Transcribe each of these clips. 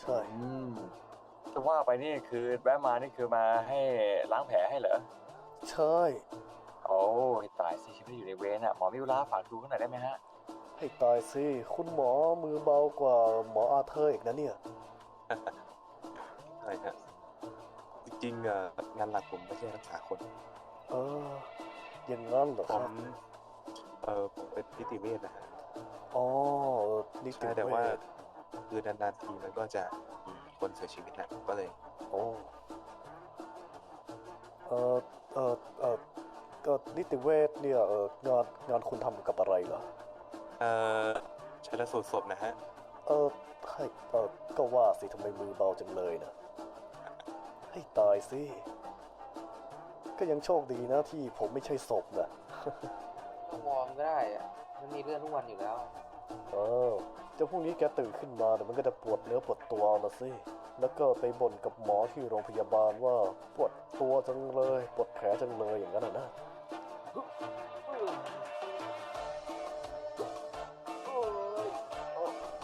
ใช่อืมจะว่าไปนี่คือแวะมานี่คือมาให้ล้างแผลให้เหรอ ใช่โอ้ยตายสิชีวิตอยู่ในเวรอะหมอมิวลาฝากดูข้างหน่อยได้ไหมฮะ ให้ตายสิ คุณหมอมือเบากว่าหมออาเธอร์อีกนะเนี่ย ใช่ฮะจริงๆอะงานหลักผมไม่ใช่รักษาคน เอออย่างนั้นเหรอผครับมเออผมเป็นนิติเวชนะฮะอ๋อเออนิติใช่เวแต่ว่าช คือนานๆทีมันก็จะมีคนเสียชีวิตนะก็เลย โอ้เออเออเออก็นิติเวชเนี่ยเอองานงานคุณทำกับอะไรเหรอ เอ่อชันสูตรศพนะฮะ เออให้เออก็ว่าสิทำไมมือเบาจังเลยนะให้ตายสิ ก็ยังโชคดีนะที่ผมไม่ใช่ศพนะ ก็วอร์มก็ได้อะมันมีเรื่องทุกวันอยู่แล้ว เออเจ้าพรุ่งนี้แกตื่นขึ้นมาเดี๋ยวมันก็จะปวดเนื้อปวดตัวนะสิ แล้วก็ไปบ่นกับหมอที่โรงพยาบาลว่าปวดตัวจังเลย ปวดแผลจังเลยอย่างนั้นน่ะนะ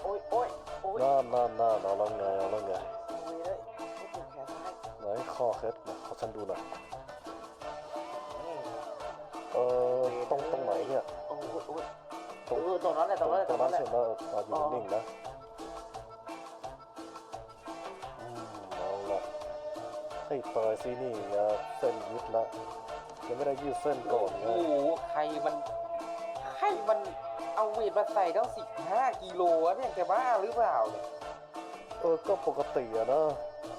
โอ้ยโอ้ยโอ้ยน่าน่าน่าเอาแล้วไงเอาแล้วไงโอ้ยเลยโอ้ยปวดแขนซ้ายไหนข้อเคล็ดนะขอฉันดูหน่อยนี่เออตรงตรงไหนเนี่ยโอ้ยโอ้ย ตรงเออตรงนั้นแหละตรงนั้นแหละตตรรงงนั้นั้นนแหละใช่ไหมเออเอาอยู่นิ่งๆนะอืมเอาละให้ตายสินี่นะเส้นยึดละยังไม่ได้ยืดเส้นก่อนไงโอ้โหใครมันใครมันเอาเวทมาใส่ตั้งสิบห้ากิโลวะเนี่ยแกบ้าหรือเปล่าเนี่ยเออก็ปกติอะนะ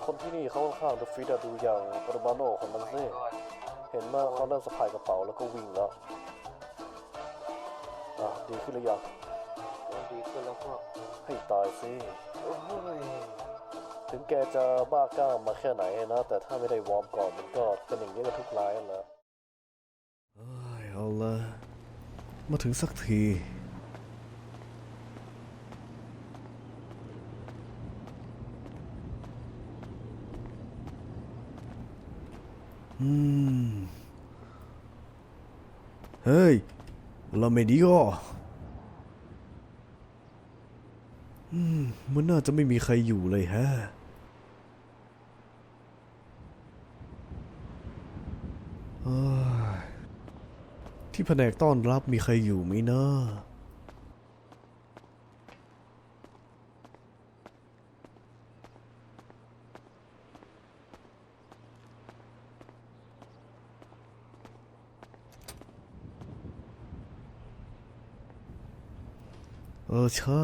คนที่นี่เขาค่อนข้างจะฟิตอะดูอย่างโรมาโน่คนนั้นสิก่อนเห็นว่าเขาเริ่มสะพายกระเป๋าแล้วก็วิ่งแล้ว อะดีขึ้นหรือยังโดนดีขึ้นแล้วพวกให้ตายสิ โอ้ยถึงแกจะบ้ากล้ามมาแค่ไหนนะ แต่ถ้าไม่ได้วอร์มก่อนมันก็เป็นอย่างนี้กันทุกรายนั่นแหละเอ้ยเอาละมาถึงสักที อืม เฮ้ย เราไม่ดีก็อืม มันน่าจะไม่มีใครอยู่เลยฮะ ที่แผนกต้อนรับมีใครอยู่ไหมเนาะ ออใช่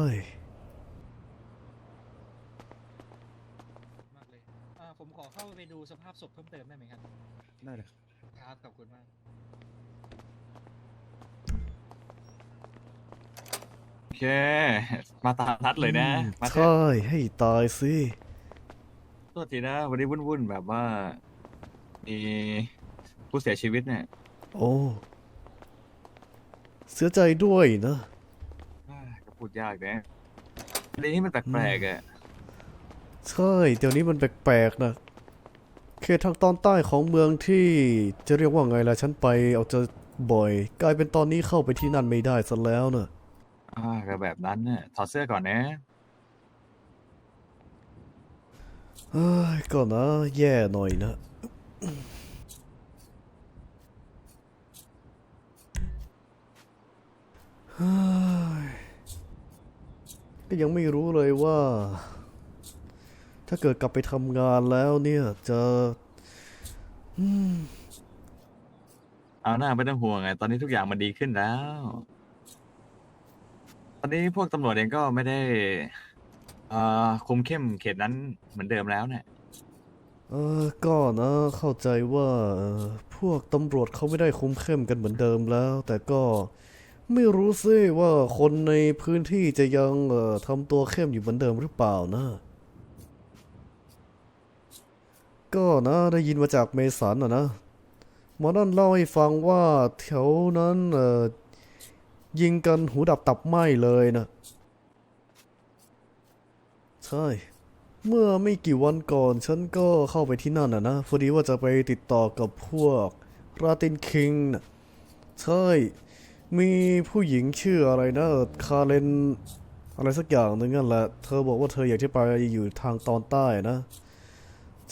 มากเลยอ่าผมขอเข้าไปดูสภาพศพเพิ่มเติมได้ไหมครับ ได้เลยครับ ขอบคุณมาก โอเค มาตามนัดเลยนะ มาเถอะใช่ให้ตายสิโทษทีนะ วันนี้วุ่นๆ แบบว่า มีผู้เสียชีวิตเนี่ย โอ้ เสียใจด้วยนะอ่าก็ พูดยากนะอันนี้มันแปลกๆอะใช่เดี๋ยวนี้มันแปลกๆนะเขตทางตอนใต้ของเมืองที่จะเรียกว่าไงล่ะฉันไปเอาจะบ่อย กลายเป็นตอนนี้เข้าไปที่นั่นไม่ได้ซะแล้วนะอ่าก็แบบนั้นน่ะถอดเสื้อก่อนนะเอ้ยก็นะแย่หน่อยนะ เฮ้ย ก็ยังไม่รู้เลยว่า ถ้าเกิดกลับไปทำงานแล้วเนี่ยจะอืมเอาหน้าไม่ต้องห่วงไง ตอนนี้ทุกอย่างมันดีขึ้นแล้ว ตอนนี้พวกตำรวจเองก็ไม่ได้ เอ่อคุมเข้มเขตนั้นเหมือนเดิมแล้วเนี่ยเออก็นะเข้าใจว่าเอ่อพวกตำรวจเขาไม่ได้คุมเข้มกันเหมือนเดิมแล้ว แต่ก็ ไม่รู้สิว่าคนในพื้นที่จะยังเอ่อทำตัวเข้มอยู่เหมือนเดิมหรือเปล่านะ ก็นะได้ยินมาจากเมสันอะนะหมอนั่นเล่าให้ฟังว่าแถวนั้นเอ่อยิงกันหูดับตับไหมเลยนะ ใช่ เมื่อไม่กี่วันก่อนฉันก็เข้าไปที่นั่นนะนะพอดีว่าจะไปติดต่อกับพวกราตินคิงนะใช่ มีผู้หญิงชื่ออะไรนะคาเรนอะไรสักอย่างหนึงนั่นแหละ เธอบอกว่าเธออยากจะไปอยู่ทางตอนใต้นะ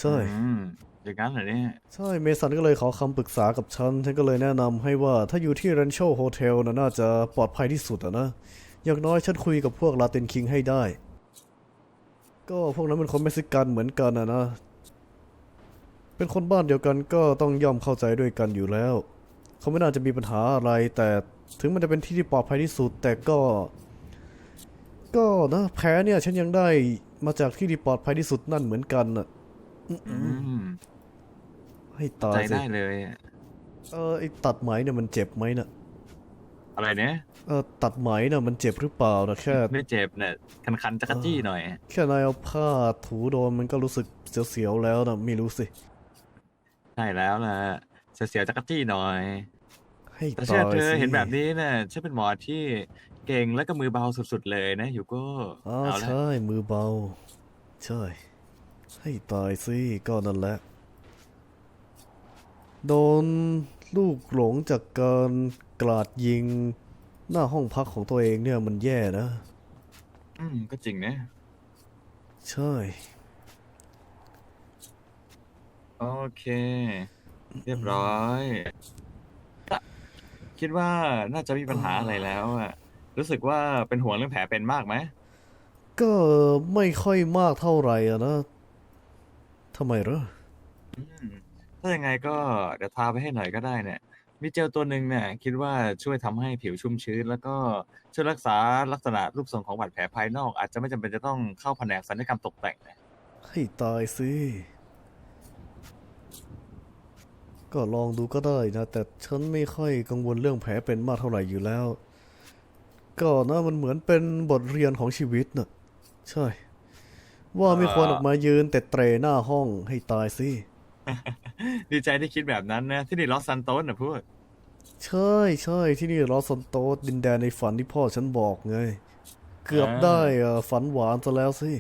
ใช่ อืมอย่างนั้นเหรอเนี่ยใช่เมสันก็เลยขอคำปรึกษากับฉัน ฉันก็เลยแนะนำให้ว่าถ้าอยู่ที่ r a n c h o Hotel นะน่าจะปลอดภัยที่สุดอะนะ อย่างน้อยฉันคุยกับพวกลาตินคิงให้ได้ ก็พวกนั้นเป็นคนเม็กซิกันเหมือนกันอะนะ เป็นคนบ้านเดียวกันก็ต้องย่อมเข้าใจด้วยกันอยู่แล้ว เขาไม่น่าจะมีปัญหาอะไรแต่ ถึงมันจะเป็นที่ที่ปลอดภัยที่สุด แต่ก็ ก็นะแพ้เนี่ย ฉันยังได้มาจากที่ที่ปลอดภัยที่สุดนั่นเหมือนกันน่ะอืมให้ตาใจยสิได้เลยอะเออไอตัดไหมเนี่ยมันเจ็บไหมน่ะอะไรเนี่ยเออตัดไหมน่ะมันเจ็บหรือเปล่านะแค่ไม่เจ็บเนี่ยคันคันๆจักรจี้หน่อยแค่นายเอาผ้าถูโดนมันก็รู้สึกเสียวๆแล้วนะไม่รู้สิ ใช่แล้วล่ะเสียวๆจักรจี้หน่อย ให้แต่ตาเชื่อยเธอสิ เห็นแบบนี้เนี่ยฉันเป็นหมอที่เก่งและก็มือเบาสุดๆเลยนะอยู่ก็อ๋อเอาละใช่มือเบา ใช่ ให้ตายสิก็นั่นแหละ โดนลูกหลงจากการกราดยิง หน้าห้องพักของตัวเองเนี่ยมันแย่นะ อืมก็จริงนะใช่ โอเค เรียบร้อยอะ คิดว่าน่าจะมีปัญหาอะไรแล้วอะรู้สึกว่าเป็นห่วงเรื่องแผลเป็นมากไหมก็ไม่ค่อยมากเท่าไหร่อะนะทำไมเหรออืมถ้ายังไงก็เดี๋ยวทาไปให้หน่อยก็ได้เนี่ย มีเจลตัวหนึ่งเนี่ยคิดว่าช่วยทำให้ผิวชุ่มชื้น แล้วก็ช่วยรักษาลักษณะรูปทรงของบาดแผลภายนอก อาจจะไม่จำเป็นจะต้องเข้าแผนกศัลยกรรมตกแต่งนะ ให้ตายสิ ก็ลองดูก็ได้นะ แต่ฉันไม่ค่อยกังวลเรื่องแผลเป็นมากเท่าไหร่อยู่แล้ว ก็นะมันเหมือนเป็นบทเรียนของชีวิตน่ะใช่ ว่าไม่ควรออกมายืนแต่เตรหน้าห้องให้ตายสิ ดีใจที่คิดแบบนั้นนะ ที่นี่ลอสซันโตสนะพูดใช่ใช่ที่นี่ลอสซันโตสดินแดนในฝันที่พ่อฉันบอกไง เกือบได้เอ่อฝันหวานซะแล้วสิ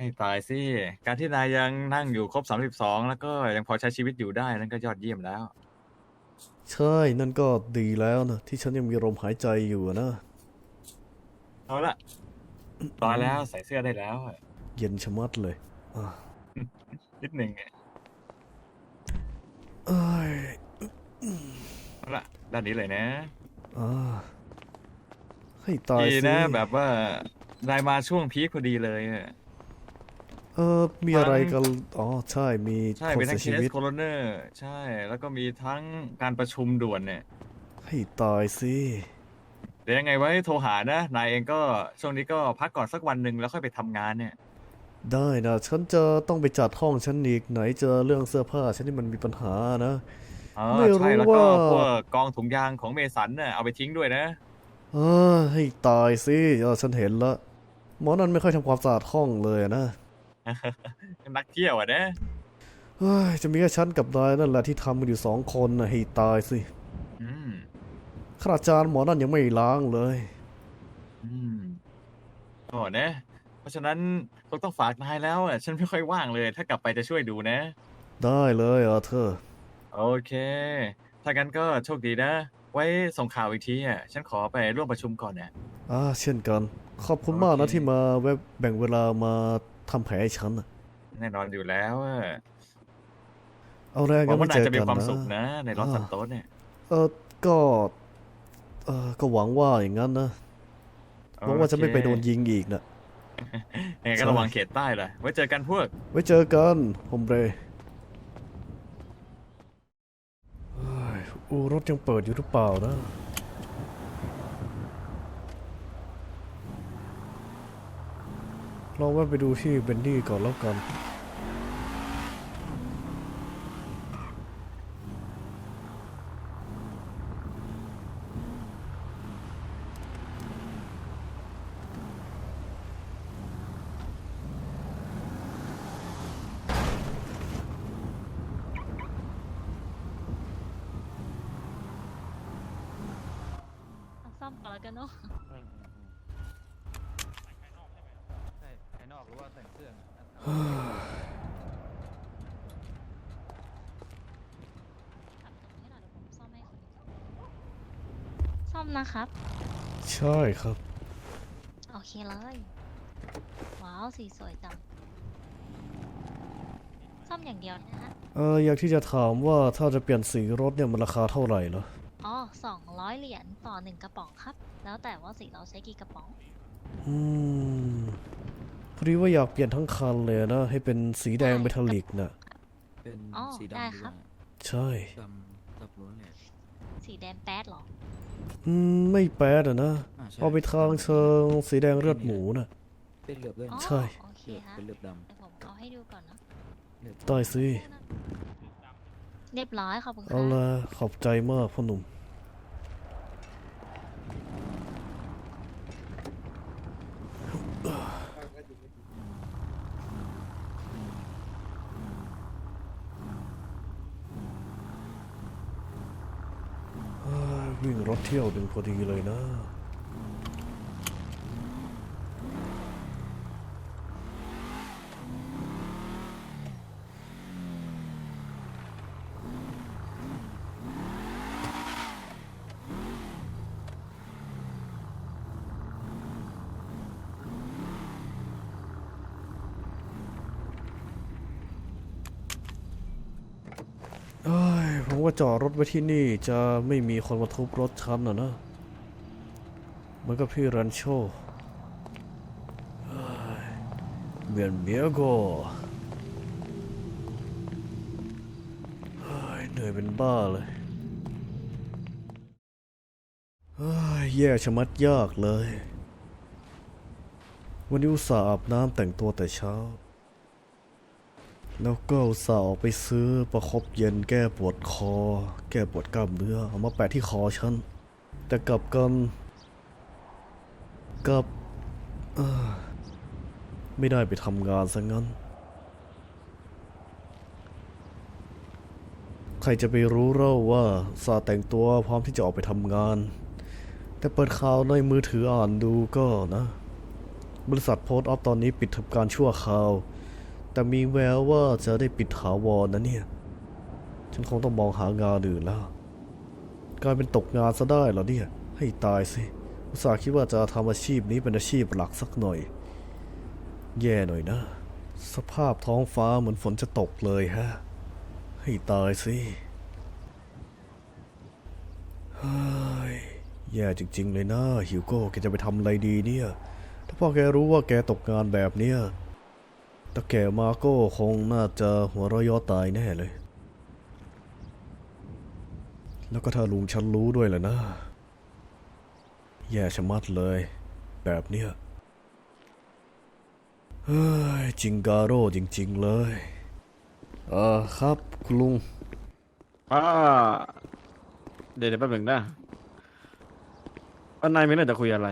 ให้ตายสิ การที่นายยังนั่งอยู่ครบสามสิบสองแล้วก็ยังพอใช้ชีวิตอยู่ได้นั่นก็ยอดเยี่ยมแล้ว ใช่ นั่นก็ดีแล้วนะที่ฉันยังมีลมหายใจอยู่อะนะ เอาละรอแล้วใส่เสื้อได้แล้วอะเย็นชะมัดเลยอะนิดหนึ่งอะเอ้ยเอาละด้านนี้เลยนะอ่าให้ตายดีสิ นะแบบว่านายมาช่วงพีคพอดีเลยอะ เออมีอะไรกันอ๋อใช่มีใช่คนมีทั้เสีงยเคชีวิสต โคโรเนอร์ใช่ แล้วก็มีทั้งการประชุมด่วนเนี่ย ให้ตายสิเดี๋ยวยังไงไว้โทรหานะ นายเองก็ช่วงนี้ก็พักก่อนสักวันหนึ่งแล้วค่อยไปทำงานเนี่ย ได้นะฉันจะต้องไปจัดห้องฉันอีกไหนเจอเรื่องเสื้อผ้าฉันที่มันมีปัญหานะ อ๋อไม่รู้ใช่แล้วก็ว่า พวกกองถุงยางของเมสันน่ะเอาไปทิ้งด้วยนะ เออให้ตายสิเออฉันเห็นละหมอนั่นไม่ค่อยทำความสะอาดห้องเลยอะนะ นักเที่ยวอะนะเฮ้ยจะมีแค่ฉันกับนายนั่นแหละที่ทำกันอยู่สองคนนะให้ตายสิอืมขนาดจานหมอนั่นยังไม่ล้างเลย อืมโอ้นะ เพราะฉะนั้นคงต้องฝากนายแล้วอะฉันไม่ค่อยว่างเลย ถ้ากลับไปจะช่วยดูนะ ได้เลยเออเธอโอเค ถ้างั้นก็โชคดีนะ ไว้ส่งข่าวอีกทีอะ ฉันขอไปร่วมประชุมก่อนเนี่ย อ่าเช่นกัน ขอบคุณมากนะโอเค ที่มาแวะแบ่งเวลามา ทำแผลให้ฉันน่ะ แน่นอนอยู่แล้วอะเอาแรงหกัวันงไม่ว่านาเจยอจะมีกันความนะสุขนะ ในรถอ่าสันโต๊ดเนี่ยเออก็เออก็หวังว่าอย่างนั้นนะหวังว่าจะไม่ไปโดนยิงอีกนะยังไงก็ระวังเขตใต้ล่ะไว้เจอกันพวก ไว้เจอกันโฮมเรเฮ้ยอูรถยังเปิดอยู่หรือเปล่านะ เราแวะไปดูที่เบนดี้ก่อนแล้วกัน เอาซ่อมก่อนแล้วกันเนาะ ใช่ภายนอกหรือว่าแต่งเครื่องอะ ขับตรงนี้หน่อยเดี๋ยวผมซ่อมให้คุณซ่อ มนะครับ ใช่ครับอ๋อเคเลย ว้าว สีสวยจัง ซ่อมอย่างเดียวนะฮะ เอออยากที่จะถามว่าถ้าจะเปลี่ยนสีรถเนี่ยมันราคาเท่าไหร่เหรอ อ๋อสองร้อยเหรียญต่อหนึ่งกระป๋องครับ แล้วแต่ว่าสีเราใช้กี่กระป๋อง อืมพอดีว่าอยากเปลี่ยนทั้งคันเลยนะ ให้เป็นสีแดงเมทัลลิกน่ะเป็นอ๋อสีได้ดำดีคกรับ ว่าใช่ ดำดำล้วนเลย สีแดงแป๊ดเหรอ อืมไม่แป๊ดอะนะอ่าใช่เอาไปทางเชิงสีแดงเลือดหมูน่ะเป็นเหลือบด้วยอ๋อใช่ โอเคเหลือบฮะเป็นเหลือบดเดี๋ยวผมเอาให้ดูก่อนนะำเหลือบได้สิ เรียบร้อยขอบคุณคเอารับละขอบใจมากพ่อหนุ่ม เอ้ย วิ่งรถเที่ยวเป็นพอดีเลยนะ ว่าจอดรถไว้ที่นี่จะไม่มีคนมาทุบรถฉันนะนะเหมือนกับพี่รันโชเบียนเบียโกเหนื่อยเป็นบ้าเลยเฮ้ยแย่ชะมัดยากเลย วันนี้อุตส่าห์อาบน้ำแต่งตัวแต่เช้า แล้วก็อุตส่าห์ออกไปซื้อประคบเย็นแก้ปวดคอ แก้ปวดกล้ามเนื้อเอามาแปะที่คอฉัน แต่กลับกันกลับไม่ได้ไปทำงานซะงั้น ใครจะไปรู้เล่าว่าสาแต่งตัวพร้อมที่จะออกไปทำงาน แต่เปิดข่าวในมือถืออ่านดูก็นะ บริษัทโพสต์ออฟตอนนี้ปิดทำการชั่วคราว แต่มีแววว่าจะได้ปิดถาวรนะเนี่ย ฉันคงต้องมองหางานอื่นแล้วกลายเป็นตกงานซะได้เหรอเนี่ย ให้ตายสิ อุตส่าห์คิดว่าจะทำอาชีพนี้เป็นอาชีพหลักสักหน่อย แย่หน่อยนะ สภาพท้องฟ้าเหมือนฝนจะตกเลยฮะ ให้ตายสิเฮ้ยแย่จริง ๆ เลยนะฮิวโก้แกจะไปทำอะไรดีเนี่ย ถ้าพ่อแกรู้ว่าแกตกงานแบบเนี้ย แต่แกมาโก้คงน่าจะหัวเราะเย่อตายแน่เลย แล้วก็ถ้าลุงฉันรู้ด้วยแหละนะ แย่ชะมัดเลย แบบเนี้ยเฮ้ยจิงการโร่จริง ๆ เลยเออครับคุณลุงอ่าเดี๋ยวเดี๋ยวแป๊บหนึ่งนะว่านายมีเรื่องจะคุยอะไร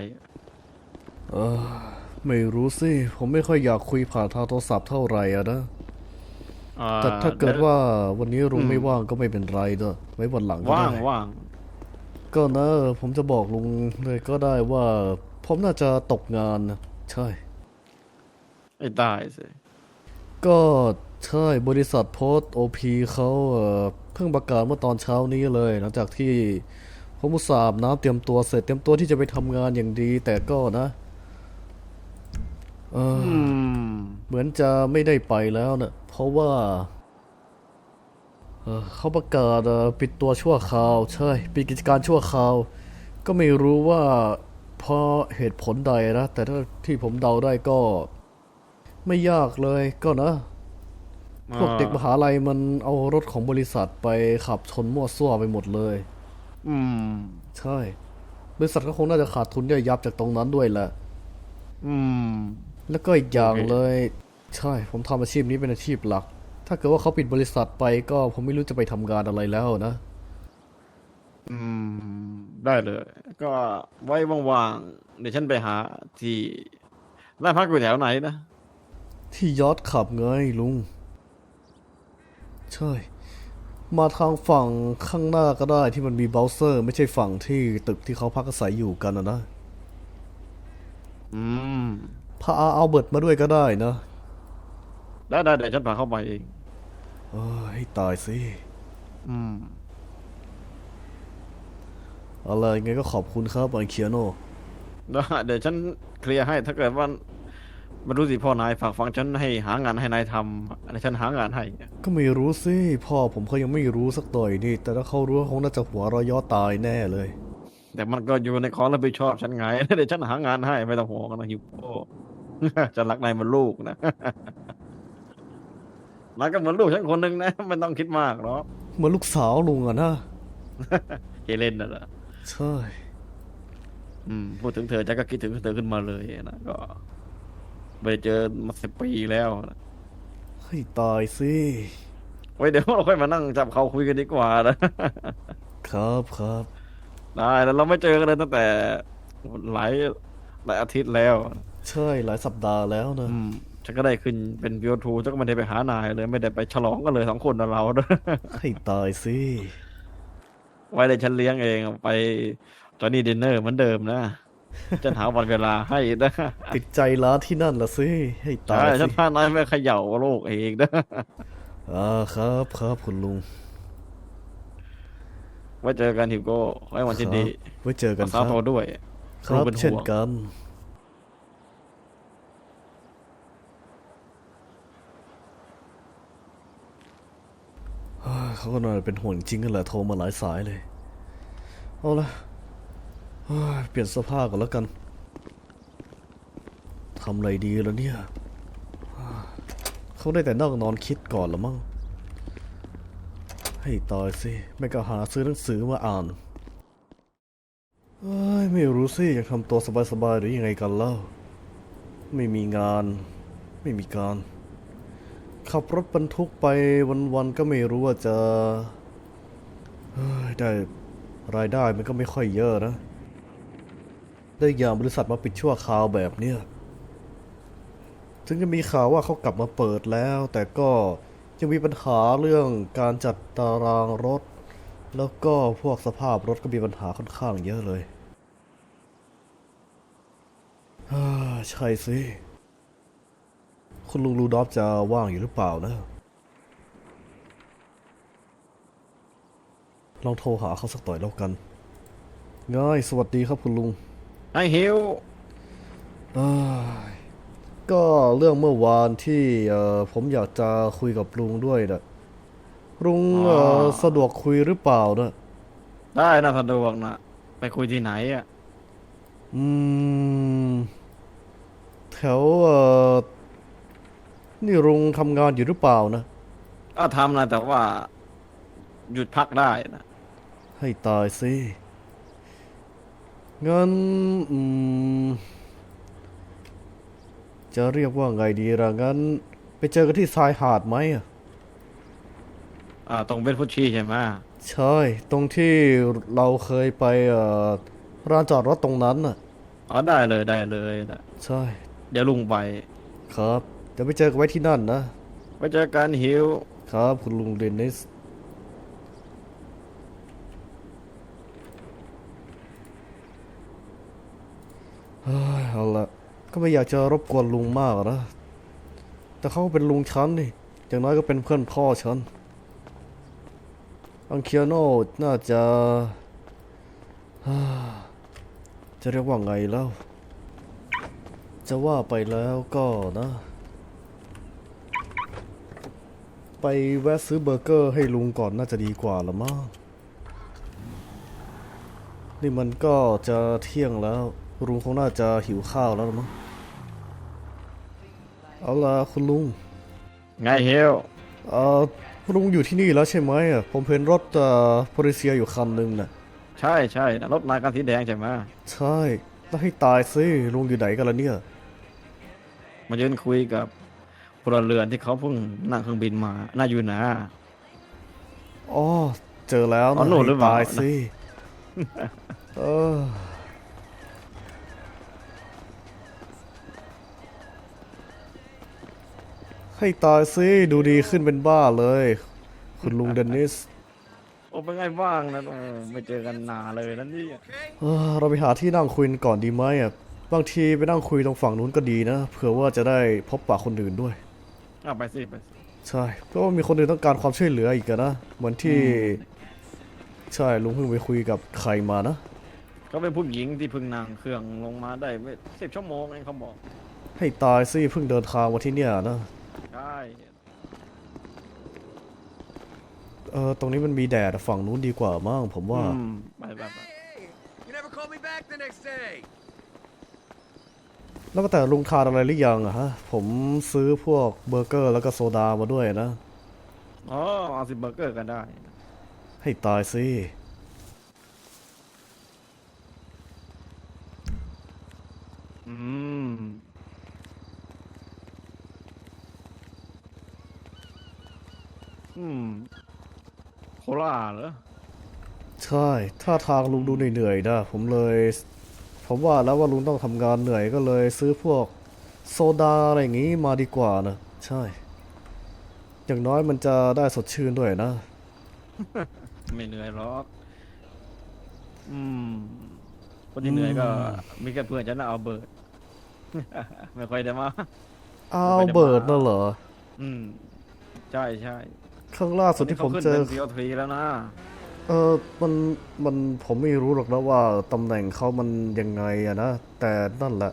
เออ ไม่รู้สิ ผมไม่ค่อยอยากคุยผ่านทางโทรศัพท์เท่าไหร่อะนะ อ่าแต่ถ้าเกิดยวว่าวันนี้ลุงอืมไม่ว่างก็ไม่เป็นไรเด้อไว้วันหลังก็ว่างได้ ว่างก็นะผมจะบอกลุงเลยก็ได้ว่า ผมน่าจะตกงานนะใช่ ไอ้ตายสิก็ใช่บริษัทโพสโอพีเขาเอ่อเพิ่งประกาศเมื่อตอนเช้านี้เลย หลังจากที่ผมอุตส่าห์อาบน้ำเตรียมตัวเสร็จเตรียมตัวที่จะไปทำงานอย่างดี แต่ก็นะ เอออือมเหมือนจะไม่ได้ไปแล้วนะเพราะว่าเอ่อเขาประกาศเอ่อปิดตัวชั่วคราว ใช่ปิดกิจการชั่วคราว ก็ไม่รู้ว่าเพราะเหตุผลใดนะ แต่ถ้าที่ผมเดาได้ก็ ไม่ยากเลยก็นะ พวกเด็กมหาลัยมันเอารถของบริษัทไปขับชนมั่วซั่วไปหมดเลย อืม ใช่ บริษัทก็คงน่าจะขาดทุนย่อยยับจากตรงนั้นด้วยแหละ อืม แล้วก็อีกอย่างโอเคเลย ใช่ ผมทำอาชีพนี้เป็นอาชีพหลัก ถ้าเกิดว่าเขาปิดบริษัทไปก็ผมไม่รู้จะไปทำงานอะไรแล้วนะ อืม ได้เลย ก็ไว้ว่างๆ เดี๋ยวฉันไปหาที่ร้านพักอยู่แถวไหนนะ ที่ยอดขับไงลุง ใช่ มาทางฝั่งข้างหน้าก็ได้ที่มันมีเบราว์เซอร์ ไม่ใช่ฝั่งที่ตึกที่เขาพักอาศัยอยู่กันนะนะ อืม พาเอาเบิร์ตมาด้วยก็ได้นะได้ได้เดี๋ยวฉันพาเข้าไปเองเออให้ตายสิ อืมอะไรไงก็ขอบคุณครับไอเคียโน ได้เดี๋ยวฉันเคลียร์ให้ถ้าเกิดว่าไม่รู้สิพ่อนายฝากฟังฉันให้หางานให้นายทำอันนี้ฉันหางานให้ ก็ไม่รู้สิ พ่อผมเขายังไม่รู้สักต่อยนี่ แต่ถ้าเขารู้คงน่าจะหัวเร้อยย่อตายแน่เลย แต่มันก็อยู่ในความรับผิดชอบฉันไง เดี๋ยวฉันหางานให้ไม่ต้องห่วงนะฮิวโก้ ฉันรักนายเหมันลูกนะนายก็เหมือนลูกฉันคนหนึ่งนะไม่ต้องคิดมากหรอกเหมือนลูกสาวลุงอะนะเฮเลนน่ะเหรอใช่อืมพูดถึงเธอฉันก็คิดถึงเธอขึ้นมาเลยนะก็ไม่ได้เจอมาสิบปีแล้วนะให้ตายสิไว้เดี๋ยวเราค่อยมานั่งจับเขาคุยกันดีกว่านะครับครับได้แล้วเราไม่เจอกันเลยตั้งแต่หลายหลายอาทิตย์แล้วใช่หลายสัปดาห์แล้วนะ อืมฉันก็ได้ขึ้นเป็นพิโอทูฉันก็ไม่ได้ไปหานายเลยไม่ได้ไปฉลองกันเลยสองคนนะเราให้ตายสิ ไว้เลยฉันเลี้ยงเองไปจอห์นนี่ดินเนอร์เหมือนเดิมนะ ฉันหาวันเวลาให้นะติดใจร้านที่นั่นละสิ ให้ตาใช่ยฉัสินพานายไปเขย่าโลกเองนะ อ่าครับครับคุณลุงไว้เจอกันฮิวโก้ไว้วันที่ดีไว้เจอกันคสารัวบโตด้วยครับเป็นห่วงเช่นกัน เขาก็น่าจะเป็นห่วงจริงกันแหละโทรมาหลายสายเลย เอาละเปลี่ยนเสื้อผ้ากันแล้วกันทำอะไรดีแล้วเนี่ย เขาได้แต่นั่งนอนคิดก่อนละมั้ง ให้ตายสิไม่ก็หาซื้อหนังสือมาอ่านเอ้ยไม่รู้สิอยากทำตัวสบายๆหรือยังไงกันเล่า ไม่มีงาน ไม่มีการ ขับรถบรรทุกไปวันๆก็ไม่รู้ว่าจะได้รายได้มันก็ไม่ค่อยเยอะนะ ได้อย่างบริษัทมาปิดชั่วคราวแบบเนี้ยถึงจะมีข่าวว่าเขากลับมาเปิดแล้ว แต่ก็ยังมีปัญหาเรื่องการจัดตารางรถ แล้วก็พวกสภาพรถก็มีปัญหาค่อนข้างเยอะเลยใช่สิ คุณลุงรูดอฟจะว่างอยู่หรือเปล่านะ ลองโทรหาเขาสักต่อยแล้วกัน ง่าย สวัสดีครับคุณลุง ไอ้ฮิวเอ้ยก็เรื่องเมื่อวานที่เอ่อผมอยากจะคุยกับลุงด้วยนะลุงเอ่อสะดวกคุยหรือเปล่านะ ได้นะสะดวกนะ ไปคุยที่ไหนอะ อืม แถวเอ่อ นี่ลุงทำงานอยู่หรือเปล่านะ ก็ทำนะแต่ว่า หยุดพักได้นะให้ตายสิ งั้นอืมจะเรียกว่าไงดีล่ะงั้น ไปเจอกันที่ชายหาดไหมอะอ่าตรงเบนพุชชีใช่ไหมใช่ ตรงที่เราเคยไปเอ่อร้านจอดรถตรงนั้นน่ะ อ๋อได้เลยได้เลยนะใช่ เดี๋ยวลุงไปครับเดี๋ยวไปเจอกันไว้ที่นั่นนะ ไว้เจอกันฮิว ครับคุณลุงเดนิส เฮ้ยเอาละก็ไม่อยากจะรบกวนลุงมากนะ แต่เขาก็เป็นลุงฉันนี่อย่างน้อยก็เป็นเพื่อนพ่อฉัน อังเคียโนน่าจะฮ่าจะเรียกว่าไงแล้ว จะว่าไปแล้วก็นะ ไปแวะซื้อเบอร์เกอร์ให้ลุงก่อนน่าจะดีกว่าละมั้งนี่มันก็จะเที่ยงแล้วลุงคงน่าจะหิวข้าวแล้วละมั้งเอาล่ะคุณลุงไงฮิวเอ่อลุงอยู่ที่นี่แล้วใช่ไหมอะผมเห็นรถเอ่อโพลิเซียอยู่คันหนึ่งน่ะใช่ใช่นะรถนายกันสีแดงใช่ไหมใช่แล้วให้ตายสิลุงอยู่ไหนกันล่ะเนี่ย มายืนคุยกับพ ลเรือนที่เขาเพิ่งนั่งเครื่องบินมาน่าอยู่นะ อ๋อ เจอแล้วอ๋อนะหนูหรือเปล่าให้ตายสิ เออ ให้ตายสิ ดูดีขึ้นเป็นบ้าเลย คุณลุงเดนนิสโอ้เป็นไงบ้างนะโอ้ไม่เจอกันนานเลยนั่นนี่เออเราไปหาที่นั่งคุยกันก่อนดีไหมอะ บางทีไปนั่งคุยตรงฝั่งนู้นก็ดีนะ เผื่อว่าจะได้พบปะคนอื่นด้วย อะไปสิไปสิใช่เพราะว่ามีคนอื่นต้องการความช่วยเหลืออีกอะนะเหมือนที่ ใช่ลุงเพิ่งไปคุยกับใครมานะเขาเป็นผู้หญิงที่เพิ่งนั่งเครื่องลงมาได้ไม่สิบชั่วโมงเองเขาบอกให้ตายสิเพิ่งเดินทางมาที่เนี่ยนะใช่เออตรงนี้มันมีแดดอะฝั่งนู้นดีกว่ามั้งผมว่า อืมไปไปไป You never call me back the next day. แล้วก็แต่ลุงทานอะไรหรือยังอะฮะ ผมซื้อพวกเบอร์เกอร์แล้วก็โซดามาด้วยนะ อ๋อเอาสิเบอร์เกอร์กันได้ ให้ตายสิอืม อืม โคราชเหรอ ใช่ท่าทางลุงดูเหนื่อยๆนะ ผมเลย ผมว่าแล้วว่าลุงต้องทำงานเหนื่อยก็เลยซื้อพวกโซดาอะไรอย่างงี้มาดีกว่านะ ใช่ อย่างน้อยมันจะได้สดชื่นด้วยนะ ไม่เหนื่อยหรอก อืม คนที่เหนื่อยก็ มีแค่เพื่อนฉันนะเอาเบิร์ด ไม่ค่อยได้มาอ้าวเบิร์ดน่ะเหรอ อืม ใช่ใช่ครั้งล่าสุดที่ผมเจอซีโอทรีแล้วนะ เออมัน มัน ผมไม่รู้หรอกนะว่าตำแหน่งเขามันยังไงอะนะ แต่นั่นแหละ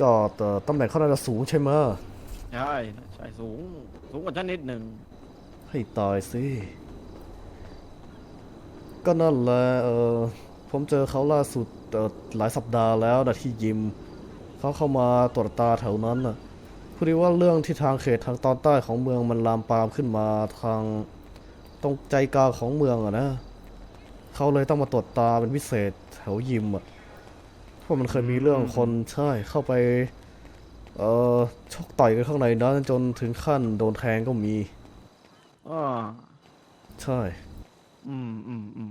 ก็แต่ตำแหน่งเขาน่าจะสูงใช่ไหมะใช่ใช่สูง สูงกว่าฉันนิดหนึ่งให้ตายสิ ก็นั่นแหละ เออผมเจอเขาล่าสุดเอ่อหลายสัปดาห์แล้วนะที่ยิม เขาเข้ามาตรวจตาแถวนั้นน่ะพอดีว่าเรื่องที่ทางเขตทางตอนใต้ของเมืองมันลามปามขึ้นมาทาง ตรงใจกลางของเมืองอะนะเขาเลยต้องมาตรวจตาเป็นพิเศษแถวยิมอะเพราะมันเคยมีเรื่องคนใช่เข้าไป เอ่อชกต่อยกันข้างในนั้นจนถึงขั้นโดนแทงก็มี อ่าใช่ อืมอืมอืม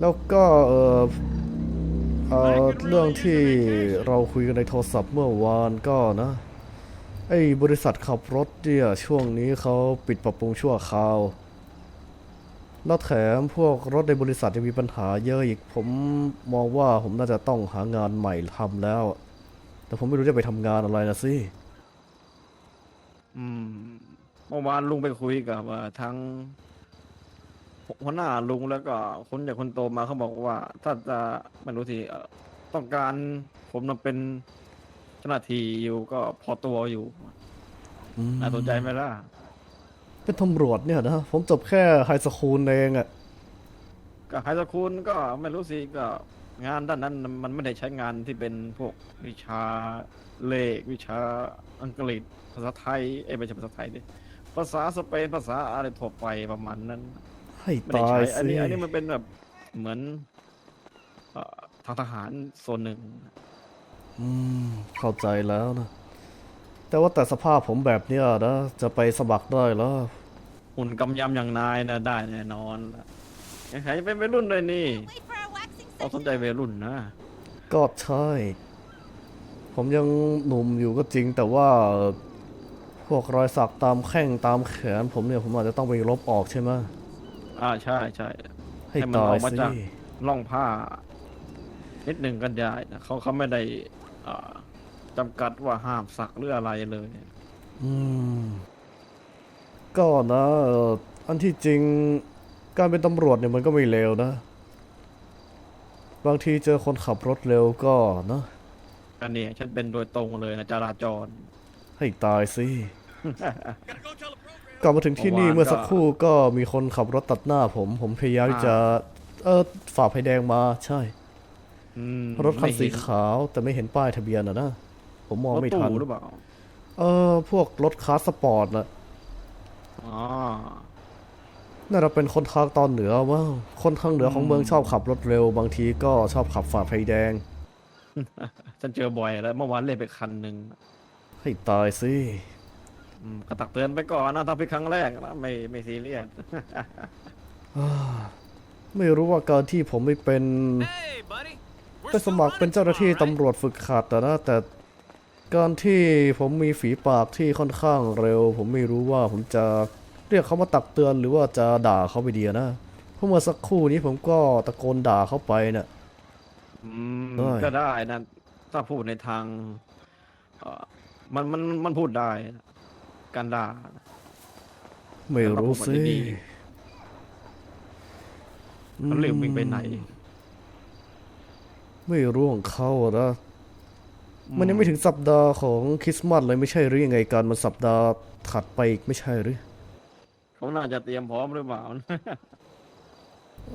แล้วก็เออเออเรื่องที่เราคุยกันในโทรศัพท์เมื่อวานก็นะ ไอ้บริษัทขับรถเนี่ยช่วงนี้เขาปิดปรับปรุงชั่วคราว แล้วแถมพวกรถในบริษัทยังมีปัญหาเยอะอีก ผมมองว่าผมน่าจะต้องหางานใหม่ทำแล้ว แต่ผมไม่รู้จะไปทำงานอะไรนะสิ อืมเมื่อวานลุงไปคุยกับเอ่อทั้งหัวหน้าลุงแล้วก็คนใหญ่คนโตมาเขาบอกว่า ถ้าจะไม่รู้สิเอ่อต้องการผมมาเป็นเจ้าหน้าที่อยู่ก็พอตัวอยู่อืม น่าสนใจไหมล่ะ เป็นตำรวจเนี่ยนะ ผมจบแค่ไฮสคูลเองอะก็ไฮสคูลก็ไม่รู้สิก็งานด้านนั้นมันไม่ได้ใช้งานที่เป็นพวกวิชาเลขวิชาอังกฤษภาษาไทยเอ้ยไม่ใช่ภาษาไทยดิภาษาสเปนภาษาอะไรทั่วไปประมาณนั้น ให้ไม่ได้ตายใช้อันสินี้อันนี้มันเป็นแบบเหมือนเอ่อทางทหารส่วนหนึ่ง อืมเข้าใจแล้วนะ แต่ว่าแต่สภาพผมแบบเนี้ยนะจะไปสมัครได้แล้วหุ่นกำยำอย่างนายนะได้แน่นอนล่ะยังไงเป็นวัยรุ่นเลยนี่เราสนใจวัยรุ่นนะก็ใช่ ผมยังหนุ่มอยู่ก็จริง แต่ว่าพวกรอยสักตามแข้งตามแขน ผมเนี่ยผมอาจจะต้องไปลบออกใช่ไหมอ่าใช่ใช่ให้ให้มันตาอยอกมาสิจากล่องผ้า นิดหนึ่งกันได้นะเขาเขาไม่ได้อ่า จำกัดว่าห้ามสักหรืออะไรเลยอืม ก็นะเอ่ออันที่จริงการเป็นตำรวจเนี่ยมันก็ไม่เลวนะ บางทีเจอคนขับรถเร็วก็นะ อันนี้ฉันเป็นโดยตรงเลยนะจราจร ให้ตายสิ Gotta go tell the program. ก่อนมาถึงที่นี่เมื่เมื่ออวานก็สักครู่ก็มีคนขับรถตัดหน้าผม ผมพยายามที่จะ เออฝ่าไฟแดงมาใช่ อืมรถคันไม่สีเห็น ขาวแต่ไม่เห็นป้ายทะเบียนอะนะ ผมมองรถไม่ทันตู้หรือเปล่า เออ พวกรถคาร์สปอร์ตนะอ๋อ น่าจะเป็นคนทางตอนเหนือว่าคนทางเหนือของเมืองชอบขับรถเร็ว บางทีก็ชอบขับฝ่าไฟแดง ฉันเจอบ่อยแล้วเมื่อวานเล่นไปคันหนึ่งให้ตายสิอืมก็ตักเตือนไปก่อนนะถ้าเป็นครั้งแรกนะไม่ไม่ซีเรียส อ่าไม่รู้ว่าการที่ผมไม่เป็น Hey, buddy. We're ไปส still มัครเป็น running เจ้าหน้าที่ tomorrow, right? ตำรวจฝึกขัดแต่นะแต่ การที่ผมมีฝีปากที่ค่อนข้างเร็ว ผมไม่รู้ว่าผมจะเรียกเขามาตักเตือนหรือว่าจะด่าเขาไปดีอะนะเพราะเมื่อสักครู่นี้ผมก็ตะโกนด่าเขาไปน่ะอืมได้ ก็ได้นะถ้าพูดในทางเอ่อมันมันมันพูดได้นะการด่า ไม่รู้สิดีเขาเรียกวิ่งไปไหน ไม่รู้ของเขาอะนะ มันยังไม่ถึงสัปดาห์ของคริสต์มาสเลยไม่ใช่หรือยังไงกันมันสัปดาห์ถัดไปอีกไม่ใช่หรือเขาน่าจะเตรียมพร้อมหรือเปล่า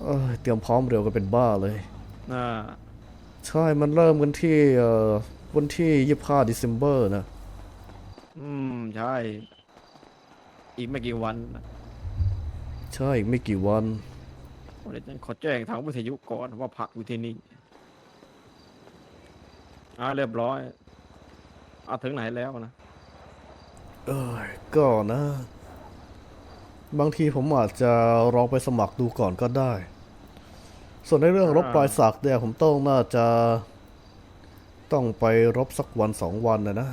เอ้ยเตรียมพร้อมเร็วกันเป็นบ้าเลยอ่าใช่มันเริ่มกันที่เอ่อวันที่ยี่ห้าเดซ ember นะ อืม ใช่ อีกไม่กี่วันนะใช่อีกไม่กี่วันเดี๋ยวฉันขอแจ้งทางวิทยุก่อนว่าพักอยู่ที่นี่ อ่าเรียบร้อยเอาถึงไหนแล้วนะ เอ้ยก็นะ บางทีผมอาจจะลองไปสมัครดูก่อนก็ได้ ส่วนในเรื่องรบอ่าปลายสักเนี่ยผมต้องน่าจะ ต้องไปรบสักวันสองวันนะนะ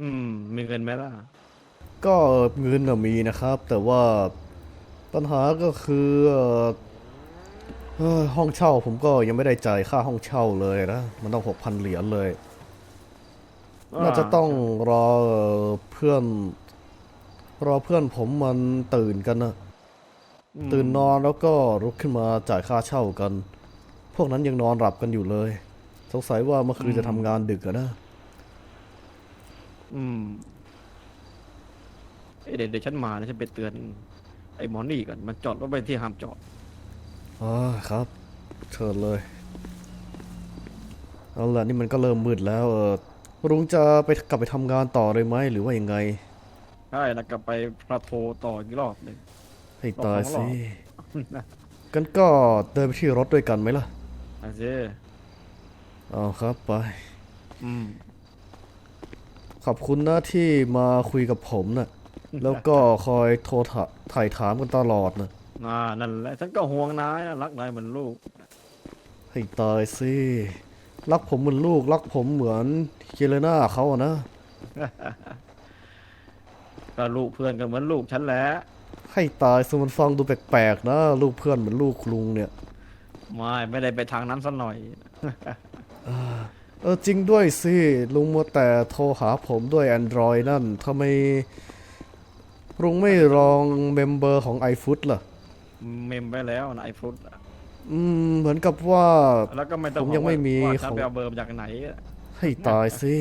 อืม มีเงินไหมล่ะ ก็เงินน่ะมีนะครับ แต่ว่าปัญหาก็คือ เอ่อเอ้ยห้องเช่าผมก็ยังไม่ได้จ่ายค่าห้องเช่าเลยนะ มันต้องหกพันเหรียญเลย น่าจะต้องรอเอ่อเพื่อน รอเพื่อนผมมันตื่นกันนะอืมตื่นนอนแล้วก็ลุกขึ้นมาจ่ายค่าเช่ากัน พวกนั้นยังนอนหลับกันอยู่เลย สงสัยว่าเมื่อคืนจะทำงานดึกอะนะ อืมเอ้ยเดี๋ยวเดี๋ยวฉันมานะฉันไปเตือน ไอ้หมอนี่ก่อนมันจอดรถไปที่ห้ามจอด อ่าครับเชิญเลย เอาล่ะนี่มันก็เริ่มมืดแล้วเออรุงจะไปกลับไปทำงานต่อเลยไหมหรือว่ายังไงใช่แล้วก็ไปพระโทต่ออีกรอบหนึ่งให้ตายรอบสองสิรอบนะกันก็เดินไปที่รถด้วยกันไหมล่ะอาเซเอาครับไป อืมขอบคุณนะที่มาคุยกับผมนะแล้วก็คอยโทรถาถ่ายถามกันตลอดนะ อ่านั่นแหละฉันก็ห่วงนายนะรักนายเหมือนลูก ให้ตายสิรักผมเหมือนลูก รักผมเหมือนเจเลน่าเขาอะนะก็ลูกเพื่อนกันเหมือนลูกฉันแหละ ให้ตายสิมันฟังดูแปลกๆนะลูกเพื่อนเหมือนลูกลุงเนี่ยไม่ไม่ได้ไปทางนั้นสัหน่อยเออจริงด้วยสิลุงมัวแต่โทรหาผมด้วย Android นั่นทำไมลุงไม่ลองเมมเบอร์ของ iFood ล่ะ เมมไปแล้วนะไอฟุตอืมเหมือนกับว่า แล้วก็ไม่ต้องผมยังไม่มีว่าฉันของ ไปเอาเบอร์มาจากไหนให้ตายสิ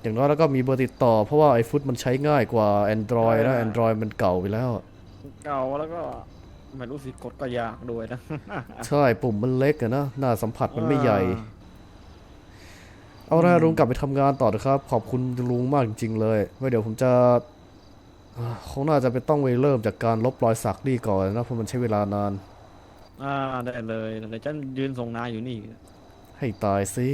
อย่างน้อยแล้วก็มีเบอร์ติดต่อ เพราะว่า iFood มันใช้ง่ายกว่า Android นะ Android มันเก่าไปแล้ว เก่าแล้วก็ไม่รู้สิกดก็ยากด้วยนะใช่ ปุ่มมันเล็กอะนะ หน้าสัมผัสมันไม่ใหญ่ เอาละลุงกลับไปทำงานต่อนะครับ ขอบคุณลุงมากจริงๆเลยไว้เดี๋ยวผมจะอ่า คงน่าจะไปต้องไปเริ่มจากการลบรอยสักนี่ก่อนนะเพราะมันใช้เวลานาน อ่าได้เลยเดี๋ยวฉันยืนส่งนายอยู่นี่ ให้ตายสิ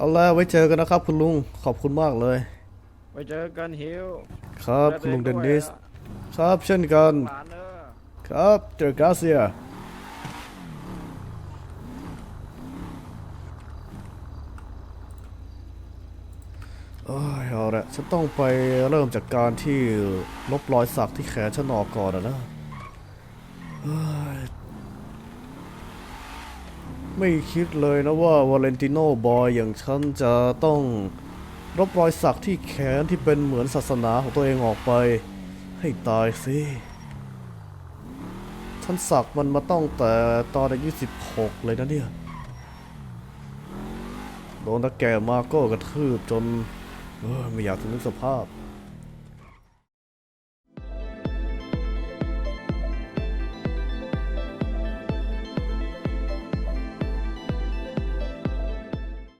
เอาละไว้เจอกันนะครับ คุณลุงขอบคุณมากเลย ไปเจอกันฮิวครับคุณลุงเดนนิสคครับเช่นกัน หลานเด้อครับเจอกาเซียเอ้ยเอาละฉันต้องไปเริ่มจากการที่ลบรอยสักที่แขนฉันออกก่อนอะนะเอ้ย ไม่คิดเลยนะว่าวาเลนติโนบอยอย่างฉันจะต้องลบรอยสักที่แขนที่เป็นเหมือนศาสนาของตัวเองออกไป ให้ตายสิฉันสักมันมาต้องแต่ตอนอายุ16 เลยนะเนี่ยโดนตะแก่มาก็กระทืบจนเออไม่อยากถึงนึกสภาพ